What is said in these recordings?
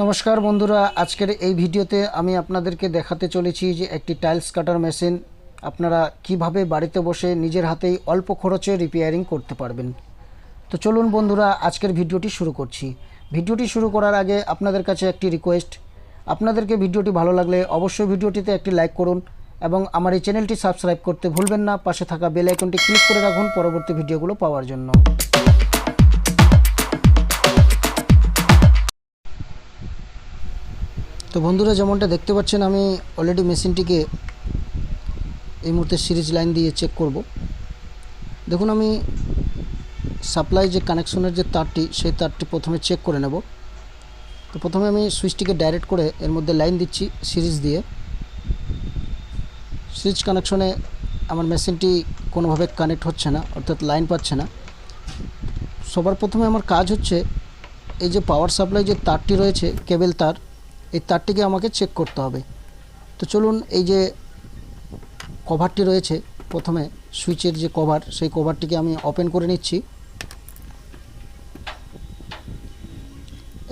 নমস্কার বন্ধুরা, আজকের এই ভিডিওতে আমি আপনাদেরকে দেখাতে চলেছি যে একটি টাইলস কাটার মেশিন আপনারা কীভাবে বাড়িতে বসে নিজের হাতেই অল্প খরচে রিপেয়ারিং করতে পারবেন। তো চলুন বন্ধুরা, আজকের ভিডিওটি শুরু করছি। ভিডিওটি শুরু করার আগে আপনাদের কাছে একটি রিকোয়েস্ট আপনাদেরকে ভিডিওটি ভালো লাগলে অবশ্যই ভিডিওটিতে একটি লাইক করুন এবং আমার এই চ্যানেলটি সাবস্ক্রাইব করতে ভুলবেন না, পাশে থাকা বেল আইকনটি ক্লিক করে রাখুন পরবর্তী ভিডিওগুলো পাওয়ার জন্য। তো বন্ধুরা, যেমনটা দেখতে পাচ্ছেন, আমি অলরেডি মেশিনটিকে এই মুহূর্তে সিরিজ লাইন দিয়ে চেক করব। দেখুন, আমি সাপ্লাই যে কানেকশনের যে তারটি, সেই তারটি প্রথমে চেক করে নেব। তো প্রথমে আমি সুইচটিকে ডাইরেক্ট করে এর মধ্যে লাইন দিচ্ছি সিরিজ দিয়ে। সুইচ কানেকশনে আমার মেশিনটি কোনোভাবে কানেক্ট হচ্ছে না, অর্থাৎ লাইন পাচ্ছে না। সবার প্রথমে আমার কাজ হচ্ছে, এই যে পাওয়ার সাপ্লাই যে তারটি রয়েছে কেবল তার এই তারটিকে আমাকে চেক করতে হবে। তো চলুন এই যে কভারটি রয়েছে, প্রথমে সুইচের যে কভার সেই কভারটিকে আমি ওপেন করে নিচ্ছি।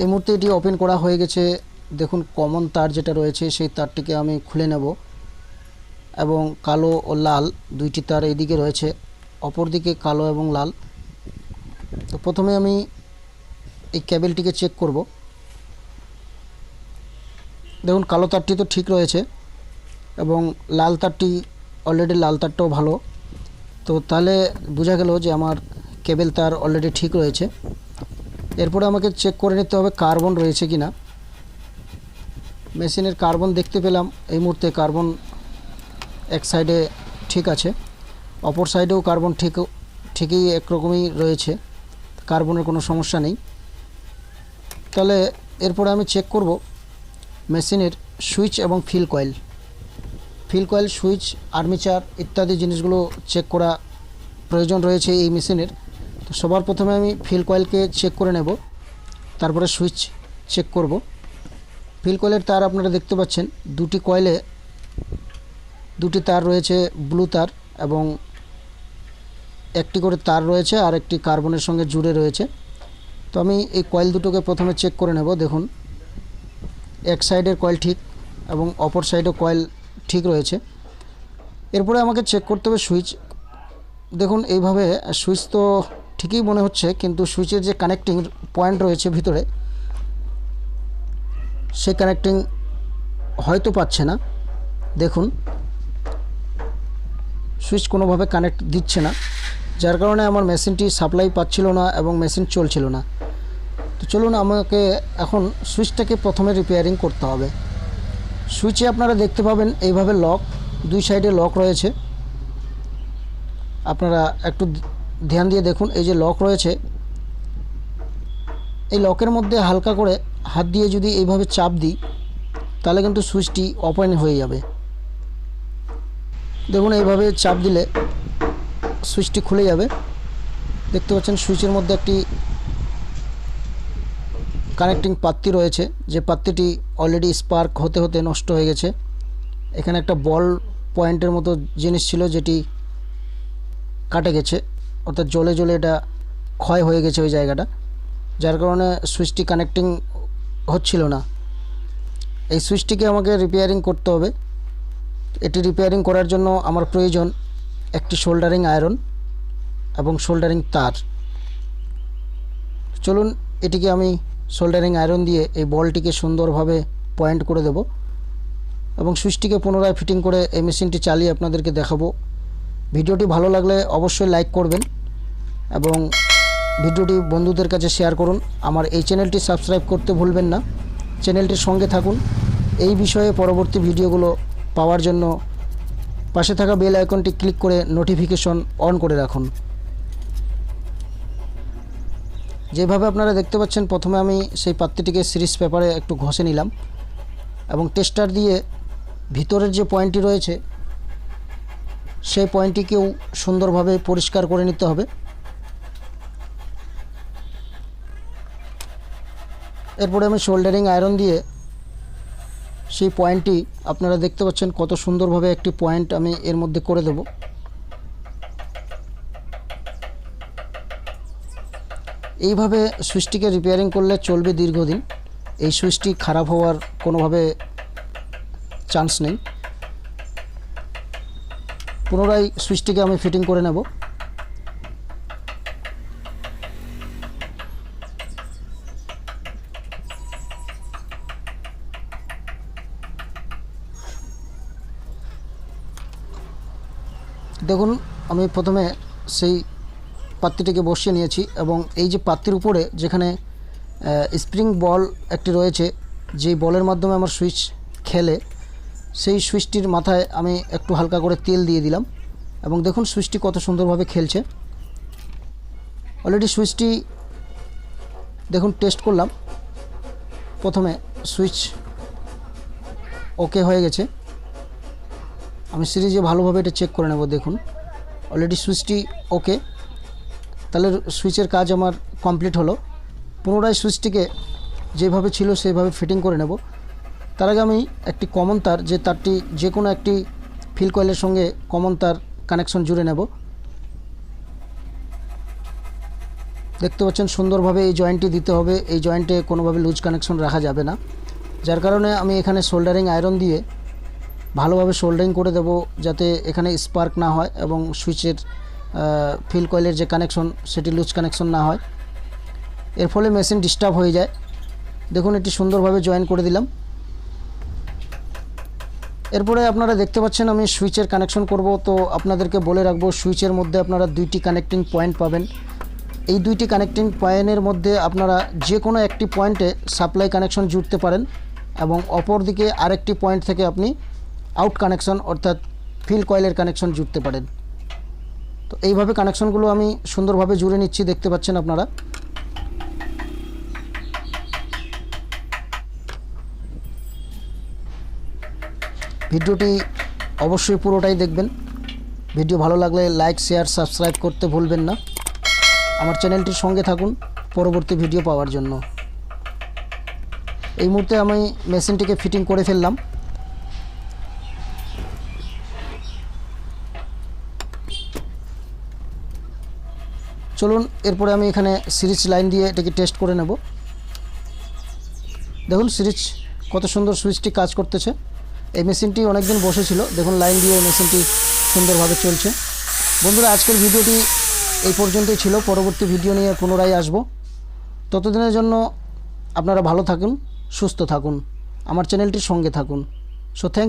এই মুহূর্তে এটি ওপেন করা হয়ে গেছে। দেখুন কমন তার যেটা রয়েছে, সেই তারটিকে আমি খুলে নেব এবং কালো ও লাল দুইটি তার এইদিকে রয়েছে অপর দিকে কালো এবং লাল। তো প্রথমে আমি এই কেবেলটিকে চেক করব। দেখুন, কালো তারটি তো ঠিক রয়েছে এবং লাল তারটি অলরেডি লাল তারটাও ভালো। তো তাহলে বোঝা গেল যে আমার কেবেল তার অলরেডি ঠিক রয়েছে। এরপরে আমাকে চেক করে নিতে হবে কার্বন রয়েছে কি না মেশিনের কার্বন দেখতে পেলাম, এই মুহূর্তে কার্বন এক সাইডে ঠিক আছে। অপর সাইডেও কার্বন ঠিক, ঠিকই একরকমই রয়েছে। কার্বনের কোনো সমস্যা নেই। তাহলে এরপরে আমি চেক করব মেশিনের সুইচ এবং field coil. Field coil, switch, armature ইত্যাদি জিনিসগুলো চেক করা প্রয়োজন রয়েছে এই মেশিনের। তো সবার প্রথমে আমি ফিল কয়েলকে চেক করে নেব। তারপরে সুইচ চেক করব। ফিল কয়েলের তার আপনারা দেখতে পাচ্ছেন, দুটি কয়েলে দুটি তার রয়েছে, ব্লু তার এবং একটি করে তার রয়েছে আর একটি কার্বনের সঙ্গে জুড়ে রয়েছে। তো আমি এই কয়েল দুটোকে প্রথমে চেক করে নেব, দেখুন। এক সাইডের কয়েল ঠিক এবং অপর সাইডও কয়েল ঠিক রয়েছে। এরপরে আমাকে চেক করতে হবে সুইচ দেখুন, এইভাবে সুইচ তো ঠিকই মনে হচ্ছে, কিন্তু সুইচের যে কানেক্টিং পয়েন্ট রয়েছে ভিতরে, সেই কানেক্টিং হয়তো পাচ্ছে না। দেখুন সুইচ কোনোভাবে কানেক্ট দিচ্ছে না, যার কারণে আমার মেশিনটি সাপ্লাই পাচ্ছিল না এবং মেশিন চলছিল না। তো চলুন আমাকে এখন সুইচটাকে প্রথমে রিপেয়ারিং করতে হবে। সুইচে আপনারা দেখতে পাবেন এইভাবে লক দুই সাইডে লক রয়েছে। আপনারা একটু ধ্যান দিয়ে দেখুন, এই যে লক রয়েছে। এই লকের মধ্যে হালকা করে হাত দিয়ে যদি এইভাবে চাপ দিই, তাহলে কিন্তু সুইচটি ওপেন হয়ে যাবে। দেখুন, এইভাবে চাপ দিলে সুইচটি খুলে যাবে। দেখতে পাচ্ছেন সুইচের মধ্যে একটি কানেক্টিং পাত্তি রয়েছে, যে পাত্তিটি অলরেডি স্পার্ক হতে হতে নষ্ট হয়ে গেছে। এখানে একটা বল পয়েন্টের মতো জিনিস ছিল যেটি কাটে গেছে, অর্থাৎ জলে জলে এটা ক্ষয় হয়ে গেছে ওই জায়গাটা, যার কারণে সুইচটি কানেক্টিং হচ্ছিল না। এই সুইচটিকে আমাকে রিপেয়ারিং করতে হবে। এটি রিপেয়ারিং করার জন্য আমার প্রয়োজন একটি শোল্ডারিং আয়রন এবং শোল্ডারিং তার। চলুন, এটিকে আমি সোল্ডারিং আয়রন দিয়ে এই বলটিকে সুন্দরভাবে পয়েন্ট করে দেব এবং সুইচটিকে পুনরায় ফিটিং করে এই মেশিনটি চালিয়ে আপনাদেরকে দেখাবো। ভিডিওটি ভালো লাগলে অবশ্যই লাইক করবেন এবং ভিডিওটি বন্ধুদের কাছে শেয়ার করুন। আমার এই চ্যানেলটি সাবস্ক্রাইব করতে ভুলবেন না। চ্যানেলটির সঙ্গে থাকুন। এই বিষয়ে পরবর্তী ভিডিওগুলো পাওয়ার জন্য পাশে থাকা বেল আইকনটি ক্লিক করে নোটিফিকেশন অন করে রাখুন। যেভাবে আপনারা দেখতে পাচ্ছেন, প্রথমে আমি সেই পাত্রটিকে সিরিজ পেপারে একটু ঘষে নিলাম এবং টেস্টার দিয়ে ভিতরের যে পয়েন্টটি রয়েছে, সেই পয়েন্টটিকেও সুন্দরভাবে পরিষ্কার করে নিতে হবে। এরপরে আমি শোল্ডারিং আয়রন দিয়ে সেই পয়েন্টটি, আপনারা দেখতে পাচ্ছেন কত সুন্দরভাবে একটি পয়েন্ট আমি এর মধ্যে করে দেব। এইভাবে সুইচটিকে রিপেয়ারিং করলে চলবে দীর্ঘদিন। এই সুইচটি খারাপ হওয়ার কোনোভাবে চান্স নেই। পুনরায় সুইচটিকে আমি ফিটিং করে নেব। দেখুন, আমি প্রথমে সেই পাত্রটিকে বসিয়ে নিয়েছি এবং এই যে পাত্রের উপরে যেখানে স্প্রিং বল একটি রয়েছে, যেই বলের মাধ্যমে আমার সুইচ খেলে, সেই সুইচটির মাথায় আমি একটু হালকা করে তেল দিয়ে দিলাম এবং দেখুন সুইচটি কত সুন্দরভাবে খেলছে। অলরেডি সুইচটি দেখুন টেস্ট করলাম। প্রথমে সুইচ ওকে হয়ে গেছে। আমি সিরিজে ভালোভাবে এটা চেক করে নেব, দেখুন। অলরেডি সুইচটি ওকে তাহলে সুইচের কাজ আমার কমপ্লিট হলো। পুনরায় সুইচটিকে যেভাবে ছিল সেভাবে ফিটিং করে নেব। তার আগে আমি একটি কমন তার, যে তারটি যে কোনো একটি ফিল কয়েলের সঙ্গে কমন তার কানেকশন জুড়ে নেব। দেখতে পাচ্ছেন সুন্দরভাবে এই জয়েন্টটি দিতে হবে, এই জয়েন্টে কোনোভাবে লুজ কানেকশন রাখা যাবে না। যার কারণে আমি এখানে সোল্ডারিং আয়রন দিয়ে ভালোভাবে সোল্ডারিং করে দেব, যাতে এখানে স্পার্ক না হয় এবং সুইচের ফিল কয়েলের যে কানেকশন সেটি লুজ কানেকশন না হয়। এর ফলে মেশিন ডিস্টার্ব হয়ে যায়। দেখুন, এটি সুন্দরভাবে জয়েন করে দিলাম। এরপরে আপনারা দেখতে পাচ্ছেন, আমি সুইচের কানেকশন করব। তো আপনাদেরকে বলে রাখব সুইচের মধ্যে আপনারা দুইটি কানেক্টিং পয়েন্ট পাবেন। এই দুইটি কানেক্টিং পয়েন্টের মধ্যে আপনারা যে কোনো একটি পয়েন্টে সাপ্লাই কানেকশন জুড়তে পারেন এবং অপর দিকে আরেকটি পয়েন্ট থেকে আপনি আউট কানেকশন অর্থাৎ ফিল কয়েলের কানেকশন জুড়তে পারেন। তো এইভাবে কানেকশনগুলো আমি সুন্দরভাবে জুড়ে নিচ্ছি, দেখতে পাচ্ছেন আপনারা। ভিডিওটি অবশ্যই পুরোটাই দেখবেন। ভিডিও ভালো লাগলে লাইক শেয়ার সাবস্ক্রাইব করতে ভুলবেন না। আমার চ্যানেলটির সঙ্গে থাকুন পরবর্তী ভিডিও পাওয়ার জন্য। এই মুহূর্তে আমি মেশিনটিকে ফিটিং করে ফেললাম। চলুন, এরপরে আমি এখানে সিরিজ লাইন দিয়ে এটাকে টেস্ট করে নেব। দেখুন, সিরিজ কত সুন্দর সুইচটি কাজ করতেছে। এই মেশিনটি অনেকদিন বসেছিল। দেখুন, লাইন দিয়ে এই মেশিনটি সুন্দরভাবে চলছে। বন্ধুরা, আজকের ভিডিওটি এই পর্যন্তই ছিল। পরবর্তী ভিডিও নিয়ে পুনরায় আসব। ততদিনের জন্য আপনারা ভালো থাকুন, সুস্থ থাকুন। আমার চ্যানেলটির সঙ্গে থাকুন। So thank